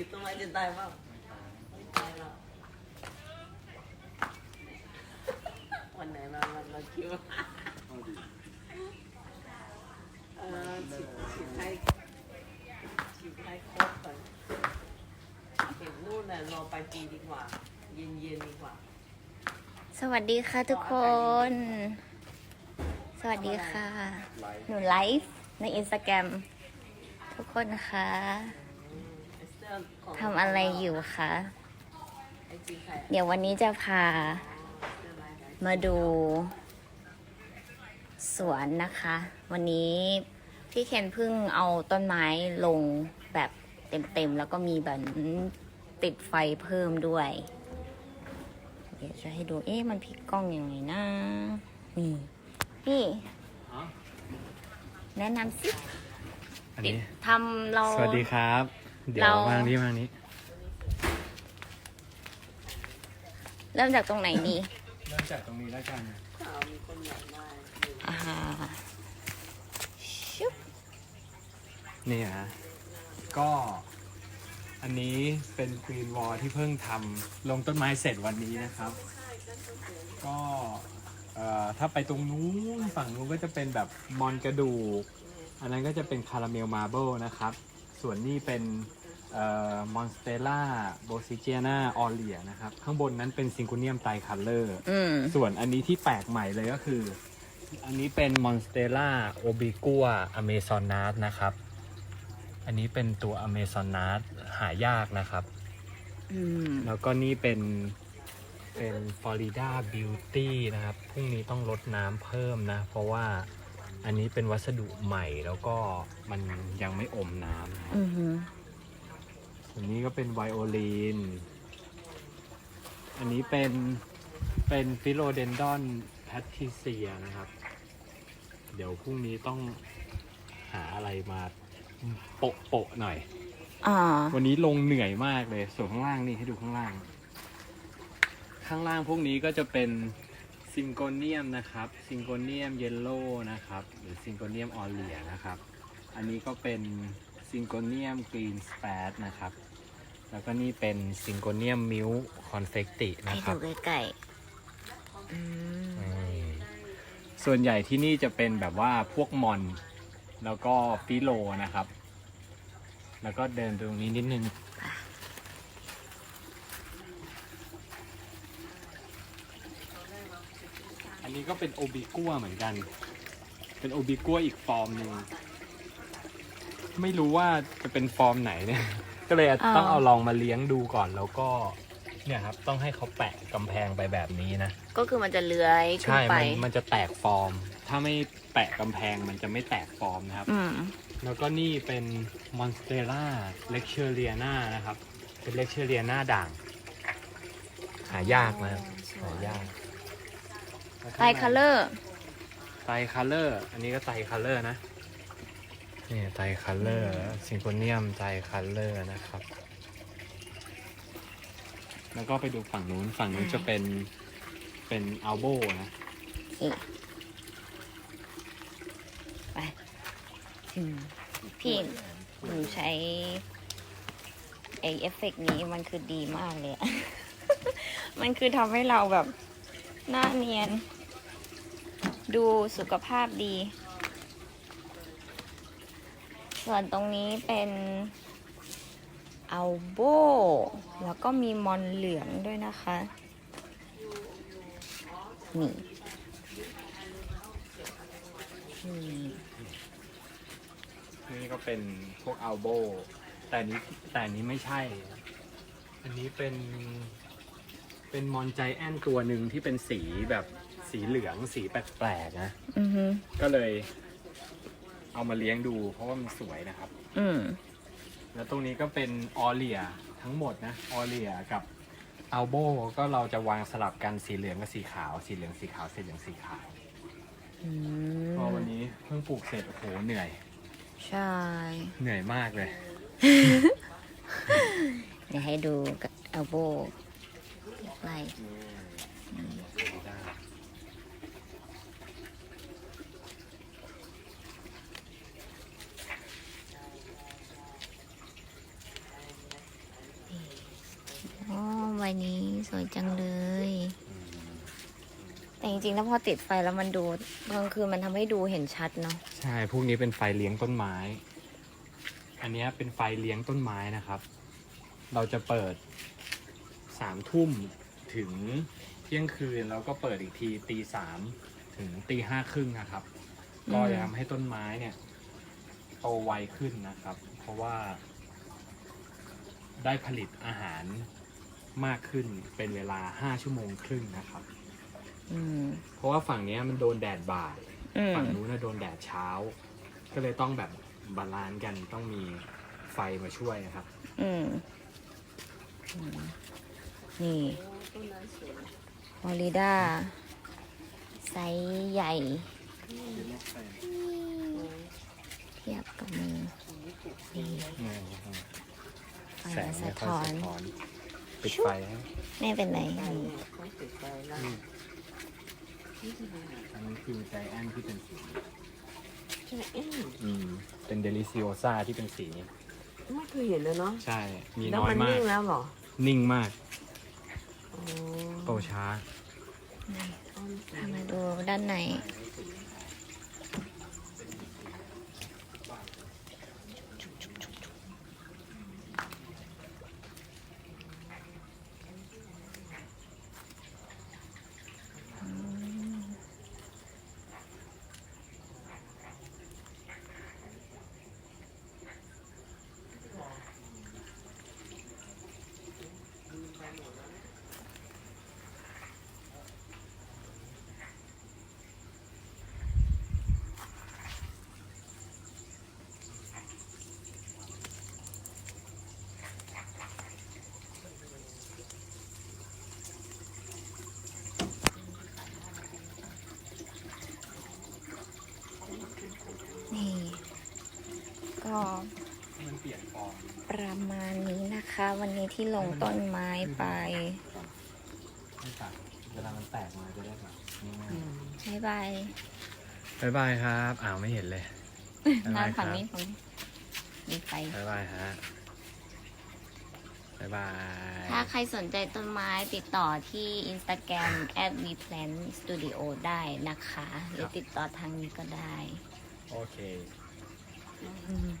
ติดต้นไม้จะตายเปล่าไม่ตายหรอกวันไหนมามันมาคิวเออฉีดฉีดให้ฉีดให้ครบก่อนเห็นนู่นน่ะรอไปปีดีกว่า เย็นเย็นดีกว่า สวัสดีค่ะทุกคน สวัสดีค่ะ หนูไลฟ์ในอินสตาแกรมทุกคนคะอืมไอ้เสื้อของ ทำอะไรอยู่คะไอจีใครอะเดี๋ยววันนี้จะพาเสื้อลายไหนมาดู สวนนะคะ วันนี้พี่เคนเพิ่งเอาต้นไม้ลงแบบเต็มๆ แล้วก็มีแบบติดไฟเพิ่มด้วย เดี๋ยวจะให้ดู เอ๊ะ มันพลิกกล้องยังไงนะ นี่ พี่ แนะนำสิ อันนี้ ทำเรา สวัสดีครับ เดี๋ยวเรา วางนี้วางนี้ เริ่มจากตรงไหนดีเริ่มจากตรงนี้แล้วกันข่าวมีคนอยากได้อ่าชุบนี่ฮะก็ อันนี้เป็นกรีนวอลที่เพิ่งทำลงต้นไม้เสร็จวันนี้นะครับ ก็เอ่อถ้าไปตรงนู้นฝั่งนู้นก็จะเป็นแบบมอนกระดูก อันนั้นก็จะเป็นคาราเมลมาร์เบิลนะครับ ส่วนนี้เป็น มอนสเตล่าโบซิเจียนาออเลียนะครับ ข้างบนนั้นเป็นซิงคูเนียมไตคัลเลอร์อืมส่วนอันนี้ที่แปลกใหม่เลยก็คือ อันนี้เป็นมอนสเตล่าโอบิกัวอเมซอนนาสนะครับ อันนี้เป็นตัวอเมซอนนาสหายากนะครับ อืมแล้วก็นี่เป็นเป็นฟลอริดาบิวตี้นะครับ พรุ่งนี้ต้องลดน้ำเพิ่มนะ เพราะว่าอันนี้เป็นวัสดุใหม่แล้วก็มันยังไม่อมน้ำนะครับ อือหือ อันนี้ก็เป็นไวโอลิน อันนี้เป็นเป็นฟิโลเดนดอนแพทริเซียนะครับ เดี๋ยวพรุ่งนี้ต้องหาอะไรมาโปะโปะๆหน่อย อ่า วันนี้ลงเหนื่อยมากเลย ส่วนข้างล่างนี่ให้ดูข้างล่าง ข้างล่างพวกนี้ก็จะเป็นซิงโกเนียมนะครับซิงโกเนียมเยลโล่นะครับ หรือซิงโกเนียมออเลียนะครับ อันนี้ก็เป็นซิงโกเนียมกรีนสเปดนะครับ แล้วก็นี่เป็นซิงโกเนียมมิลคอนเฟกตินะให้ครัดูบ ใกล้ๆอืมอืมส่วนใหญ่ที่นี่จะเป็นแบบว่าพวกมอน แล้วก็ฟิโลนะครับ แล้วก็เดินตรงนี้นิดนึง อันนี้ก็เป็นโอบิกัวเหมือนกัน เป็นโอบิกัวอีกฟอร์มหนึ่ง ไม่รู้ว่าจะเป็นฟอร์มไหนเนี่ย ก็เลยต้องเอาลองมาเลี้ยงดูก่อนแล้วก็เนี่ยครับต้องให้เขาแปะกำแพงไปแบบนี้นะ ก็คือมันจะเลื้อยขึ้นใช่ไปมันมันจะแตกฟอร์ม ถ้าไม่แปะกำแพงมันจะไม่แตกฟอร์มนะครับอืมแล้วก็นี่เป็นมอนสเตล่าเลคเชอเรียนานะครับ เป็นเลคเชอเรียนาด่าง หายากนะครับหายากไตคัลเลอร์ไตคัลเลอร์ อันนี้ก็ไตคัลเลอร์นะ นี่ไตคัลเลอร์ซิงโกเนียมไตคัลเลอร์นะครับ แล้วก็ไปดูฝั่งนู้นฝั่งนู้นจะเป็นเป็นอัลโบนะนี่ไปพี่หนูใช้ไอเอฟเฟกต์นี้มันคือดีมากเลย มันคือทำให้เราแบบหน้าเนียน ดูสุขภาพดี ส่วนตรงนี้เป็นอัลโบแล้วก็มีมอนเหลืองด้วยนะคะ นี่นี่นี่ก็เป็นพวกอัลโบแต่อันนี้แต่อันนี้ไม่ใช่ อันนี้เป็น เป็นมอนใจแอนตัวหนึ่งที่เป็นสีแบบสีเหลืองสีแปลกๆนะอือฮึก็เลย เอามาเลี้ยงดู เพราะว่ามันสวยนะครับ อืม แล้วตรงนี้ก็เป็นออเลียทั้งหมดนะออเลียกับอัลโบก็เราจะวางสลับกันสีเหลืองกับสีขาว สีเหลืองสีขาวสีเหลืองสีขาวอืก็มวันนี้เพิ่งปลูกเสร็จโอ้โหเหนื่อย ใช่ เหนื่อยมากเลย เดี๋ยวให้ดูกับเอลโบไล่ นี้สวยจังเลย แต่จริงๆ แล้วพอติดไฟแล้วมันดูกลางคืนมันทำให้ดูเห็นชัดเนาะ ใช่ พวกนี้เป็นไฟเลี้ยงต้นไม้ อันเนี้ยเป็นไฟเลี้ยงต้นไม้นะครับ เราจะเปิดสามทุ่มถึงเที่ยงคืนแล้วก็เปิดอีกทีตีสามถึงตีห้าครึ่งนะครับก็จะทำให้ต้นไม้เนี่ยโตไวขึ้นนะครับ เพราะว่าได้ผลิตอาหาร มากขึ้นเป็นเวลาห้าชั่วโมงครึ่งนะครับ อืมเพราะว่าฝั่งเนี้ยมันโดนแดดบ่าย อืมฝั่งนู้นนะโดนแดดเช้า ก็เลยต้องแบบบาลานซ์กันต้องมีไฟมาช่วยนะครับ อืมอืมนี่โอ้ต้นนั้นสวยฟลอริดาไซส์ใหญ่ เทียบกับมือสีปลูกนี่แสไฟงสะไม่ค่ท้ออยนสะท้อน ปิดไฟให้ไม่เป็นไรได้นี่เนี่ยต้องติดไฟแล้วนี่คืออะไรอันนั้นคือใจแอนที่เป็นสีใช่เอ๊ะอืมเป็นเดลิซิโอซาที่เป็นสีนี้ไม่เคยเห็นเลยเนาะใช่ มีแล้วน้อยมันมานิ่ก งแล้วเหรอนิ่งมากโอ้โตช้าต้นสวพายมาดูด้านในนี่ ก็ มันเปลี่ยนฟอร์มประมาณนี้นะคะ วันนี้ที่ลงต้นไม้ไปไม่ตัดเวลามันแตกมาจะได้แบบง่ายอืมบ๊ายบายๆบ๊ายบายครับ อ้าวไม่เห็นเลยนอนฝั่งนี้ฝั่งนี้มีไฟบ๊ายบายฮะบ๊ายบาย ถ้าใครสนใจต้นไม้ติดต่อที่ Instagram at w e plant studio ได้นะคะ หรือติดต่อทางนี้ก็ได้ โอเค 嗯。